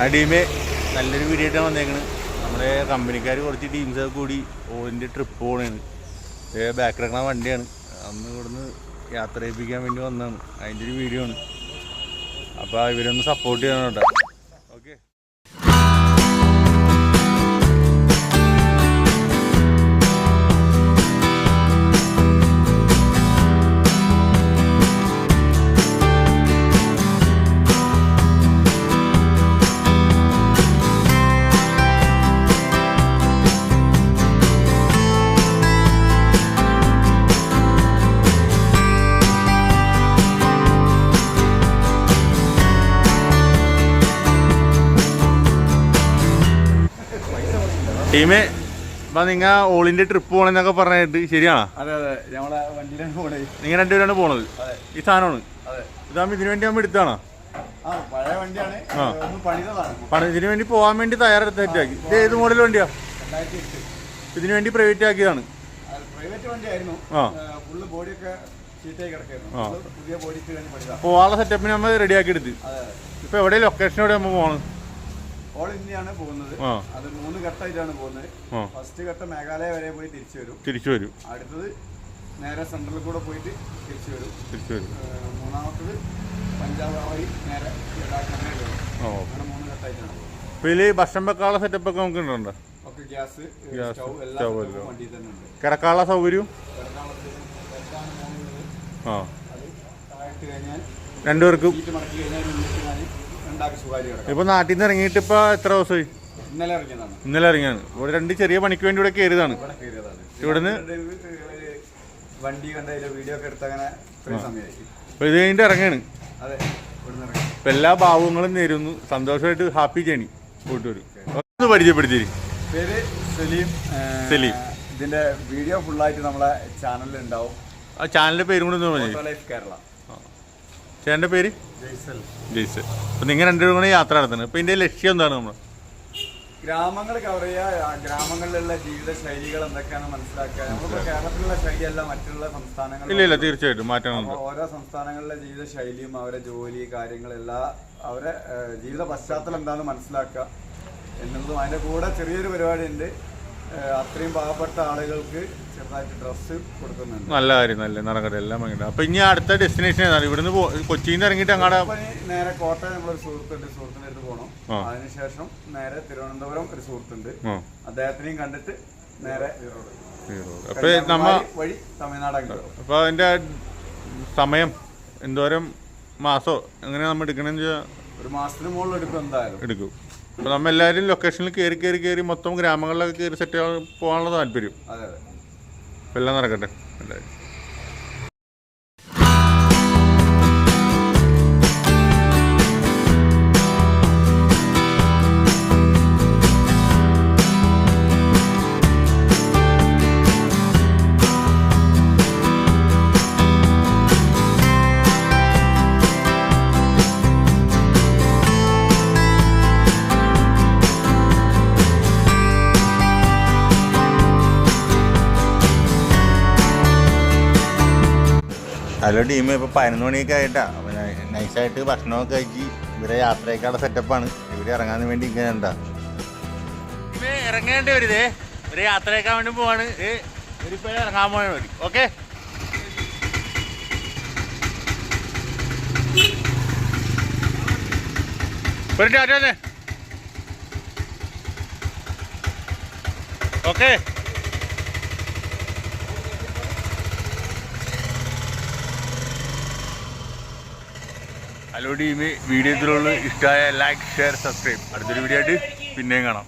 ആ ടീമ് നല്ലൊരു വീഡിയോ വന്നേക്കണ്. നമ്മുടെ കമ്പനിക്കാർ കുറച്ച് ടീംസൊക്കെ കൂടി ഓളിന്റെ ട്രിപ്പ് ബാക്ക് ഇറങ്ങുന്ന വണ്ടിയാണ്. അന്ന് ഇവിടുന്ന് യാത്ര ചെയ്യിപ്പിക്കാൻ വേണ്ടി വന്നതാണ്. അതിന്റെ ഒരു വീഡിയോ ആണ്. അപ്പോൾ ഇവരൊന്ന് സപ്പോർട്ട് ചെയ്യണം കേട്ടോ. ടീമേ ഇപ്പൊ നിങ്ങൾ ഓളിന്റെ ട്രിപ്പ് പോണെന്നൊക്കെ പറഞ്ഞിട്ട് ശരിയാണോ? അതെ അതെ. ഞങ്ങളെ വണ്ടിയിലാണ് പോണത്. നിങ്ങൾ രണ്ടുപേരാണ് പോണത്? ഈ സാധനമാണ്? അതെ. ഇതാകുമ്പോൾ ഇതിനു വേണ്ടി നമ്മൾ എടുത്താണോ പഴയ വണ്ടിയാണ്. ഇതിനു വേണ്ടി പോകാൻ വേണ്ടി തയ്യാറെടുത്ത് സെറ്റാക്കി ഇത് ഏത് മോഡൽ വണ്ടിയാ? ഇതിനു വേണ്ടി പ്രൈവറ്റ് ആക്കിയതാണ്. പോവാനുള്ള സെറ്റപ്പിന് നമ്മൾ റെഡിയാക്കി എടുത്ത്. ഇപ്പൊ എവിടെ ലൊക്കേഷൻ എവിടെ നമ്മൾ പോകണം ഓൾ ഇന്ത്യയാണ് പോകുന്നത്. അത് മൂന്ന് ഘട്ടമായിട്ടാണ് പോകുന്നത്. ഫസ്റ്റ് ഘട്ടം മേഘാലയ വരെ പോയി തിരിച്ചു വരും. തിരിച്ചു വരും. അടുത്തത് നേരെ സെൻട്രലിൽ കൂടെ പോയിട്ട് തിരിച്ചു വരും. തിരിച്ചു വരും. മൂന്നാമത്തത് പഞ്ചാബ് വഴി നേരെ ലഡാക്ക് അങ്ങനെ വരും ഓ. അങ്ങനെ മൂന്ന് ഘട്ടമായിട്ടാണ് പോകുന്നത്. ഇതിൽ സെറ്റപ്പ് ഒക്കെ നമുക്ക് ഉണ്ടോ? ഒക്കെ ഗ്യാസ് സ്റ്റൗ എല്ലാ. വണ്ടിയിൽ തന്നെ ഉണ്ട്. കിടക്കാനുള്ള കിടക്കാൻ ആ. രണ്ടുപേർക്കും. ഇപ്പോൾ നാട്ടിൽ നിന്ന് ഇറങ്ങിയിട്ട് ഇപ്പൊ എത്ര ദിവസമായി? ഇന്നലെ ഇറങ്ങിയതാണ്. ഇന്നലെ ഇറങ്ങിയാണ്. ഇവിടെ രണ്ട് ചെറിയ പണിക്ക് വേണ്ടി ഇവിടെ കയറിയതാണ്. ഇവിടെ കയറിയതാണ്. ഇവിടുന്ന് വണ്ടി വീഡിയോ ഒക്കെ എടുത്ത് അങ്ങനെ ഇത് കഴിഞ്ഞിട്ട് ഇറങ്ങാണ്. അപ്പോൾ എല്ലാ ഭാവങ്ങളും നേരുന്നു. സന്തോഷമായിട്ട് ഹാപ്പി ജേണി. പോയിട്ട് വരും ഒന്ന് പരിചയപ്പെടുത്തിരി പേര് സലീം. സലീം. ഇതിന്റെ വീഡിയോ ഫുള്ളായിട്ട് നമ്മളെ ചാനലിൽ ഉണ്ടാവും. ആ ചാനലിന്റെ പേരും കൂടെ ഒന്ന് കേരള ചേട്ടന്റെ പേര്? ജയ്സൽ. അപ്പം നിങ്ങൾ രണ്ടുപേരും കൂടെ യാത്ര നടത്തുന്നത് അപ്പം ഇതിന്റെ ലക്ഷ്യം എന്താണ് നമ്മൾ ഗ്രാമങ്ങൾ കവർ ചെയ്യുക ഗ്രാമങ്ങളിലുള്ള ജീവിത ശൈലികൾ എന്തൊക്കെയാണ് മനസ്സിലാക്കുക. നമുക്ക് കേരളത്തിലുള്ള ശൈലിയല്ല മറ്റുള്ള ഇല്ല സംസ്ഥാനങ്ങളിൽ ഇല്ല തീർച്ചയായിട്ടും മാറ്റങ്ങൾ ഓരോ സംസ്ഥാനങ്ങളിലെ ജീവിത ശൈലിയും അവരെ ജോലി കാര്യങ്ങളെല്ലാം അവരെ ജീവിത പശ്ചാത്തലം എന്താണെന്ന് മനസ്സിലാക്കുക. എന്നുള്ളതും അതിന്റെ കൂടെ ചെറിയൊരു പരിപാടി ഉണ്ട് അത്രയും പാവപ്പെട്ട ആളുകൾക്ക് ചെറുതായിട്ട് ഡ്രസ്സ് കൊടുക്കുന്നുണ്ട്. നല്ല കാര്യം നല്ല നടക്കട്ടെ എല്ലാം ഭയങ്കര അപ്പൊ ഇനി അടുത്ത ഡെസ്റ്റിനേഷൻ ഏതാണ്? ഇവിടുന്ന് കൊച്ചിയിൽ നിന്ന് ഇറങ്ങിയിട്ട് അങ്ങോട്ട് നേരെ കോട്ടയം നമ്മളൊരു സുഹൃത്തുണ്ട് സുഹൃത്തിന്റെ അടുത്ത് പോകണം. അതിനുശേഷം നേരെ തിരുവനന്തപുരം ഒരു സുഹൃത്തുണ്ട്. അദ്ദേഹത്തിനെയും കണ്ടിട്ട് നേരെ അപ്പൊ നമ്മ വഴി തമിഴ്നാട് അപ്പൊ അതിന്റെ സമയം എന്തോരം? മാസോ? എങ്ങനെയാ നമ്മൾ എടുക്കണമെന്ന് വെച്ചാൽ ഒരു മാസത്തിന് മുകളിൽ എടുക്കും എന്തായാലും. എടുക്കും. അപ്പോൾ നമ്മൾ എല്ലാവരും ലൊക്കേഷനിൽ കയറി കയറി കയറി മൊത്തം ഗ്രാമങ്ങളിലൊക്കെ കയറി സെറ്റ് പോകാനുള്ള താല്പര്യം. അപ്പോൾ എല്ലാം നടക്കട്ടെ. എല്ലാവരും ഹലോ ടീം ഇപ്പോൾ പതിനൊന്ന് മണിയൊക്കെ ആയിട്ടാണ് അപ്പോൾ നൈസായിട്ട് ഭക്ഷണമൊക്കെ കഴിച്ച് ഇവരെ യാത്രയൊക്കെയുള്ള സെറ്റപ്പാണ് ഇവർ ഇറങ്ങാൻ വേണ്ടി ഇങ്ങനെ ഉണ്ടാ ഇറങ്ങേണ്ടി വരുതേ. ഒരു യാത്രയൊക്കെ വേണ്ടി പോവാണ്. ഇറങ്ങാൻ പോയാൽ മതി okay? Okay? Hello team video ഇഷ്ടമായ ലൈക്ക് ഷെയർ സബ്സ്ക്രൈബ് അടുത്തൊരു വീഡിയോ ആയിട്ട് പിന്നെയും കാണാം.